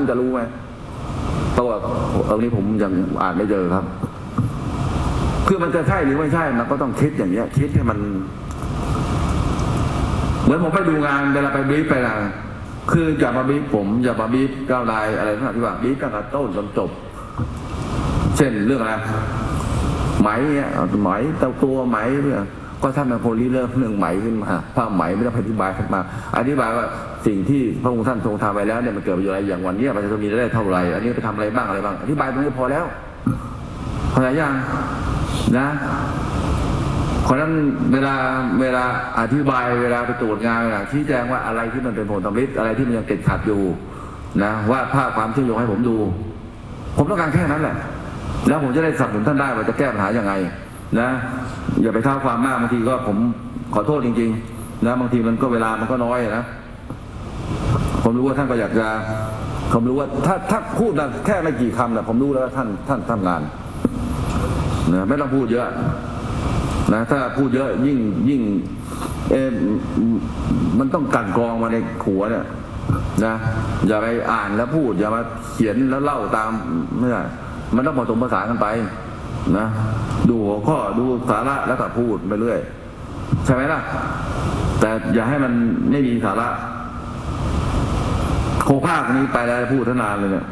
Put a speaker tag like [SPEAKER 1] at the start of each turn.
[SPEAKER 1] มันจะรู้ไหมเพราะว่าตรงนี้ผมยังอ่านไม่เจอครับ คือมันจะใช่หรือไม่ใช่มันก็ต้องคิดอย่างเงี้ย คิดให้มัน เหมือนผมไปดูงานเวลาไปบรีฟไปนะคืออย่ามาบรีฟผม อย่ามาบรีฟก้าวไดอะไรทั้งหลายที่ว่าบรีฟตั้งแต่ต้นจนจบ เช่นเรื่องอะไรไหมเนี่ยไหมเต้าตัวไหมเนี่ย ก็ท่านเป็นคนริเริ่มเรื่องไหมขึ้นมาผ้าไหมไม่ต้องอธิบายขึ้นมา อธิบายว่าสิ่งที่พระองค์ท่านทรงทำไปแล้วเนี่ยมันเกิดประโยชน์อะไรอย่างวันนี้ยมันจะมีได้เท่าไหร่อันนี้ไปทำอะไรบ้างอะไรบ้างอธิบายตรงนี้พอแล้วเข้าใจยังนะเพราะฉะนั้นเวลาเวลาอธิบายเวลาไปตรวจงานเวลาชี้แจงว่าอะไรที่มันเป็นผลตำลิดอะไรที่มันยังติดขัดอยู่นะว่าภาพความเชื่อมโยงให้ผมดู ผมต้องการแค่นั้นแหละ แล้วผมจะได้สับสนุนท่านได้ว่าจะแก้ปัญหายังไง นะอย่าไปท้าความมากบางทีก็ผมขอโทษจริง ๆ นะบางทีมันก็เวลามันก็น้อยนะผมรู้ว่าท่านก็อยากจะผมรู้ว่าถ้าถ้าพูดนะแค่ไม่กี่คำนะผมรู้แล้วว่าท่านท่านทำงานนะไม่ต้องพูดเยอะนะถ้าพูดเยอะยิ่งยิ่งเอมันต้องกันกรองมาในหัวเนี่ยนะอย่าไปอ่านแล้วพูด อย่ามาเขียนแล้วเล่าตามไม่ใช่มันต้องผสมผสานกันไปนะ ดูหัวข้อดูสาระแล้วก็พูดไปเรื่อยใช่ไหมล่ะ แต่อย่าให้มันไม่มีสาระโคภาคนี้ไปแล้วพูดทนานเลยเนี่ย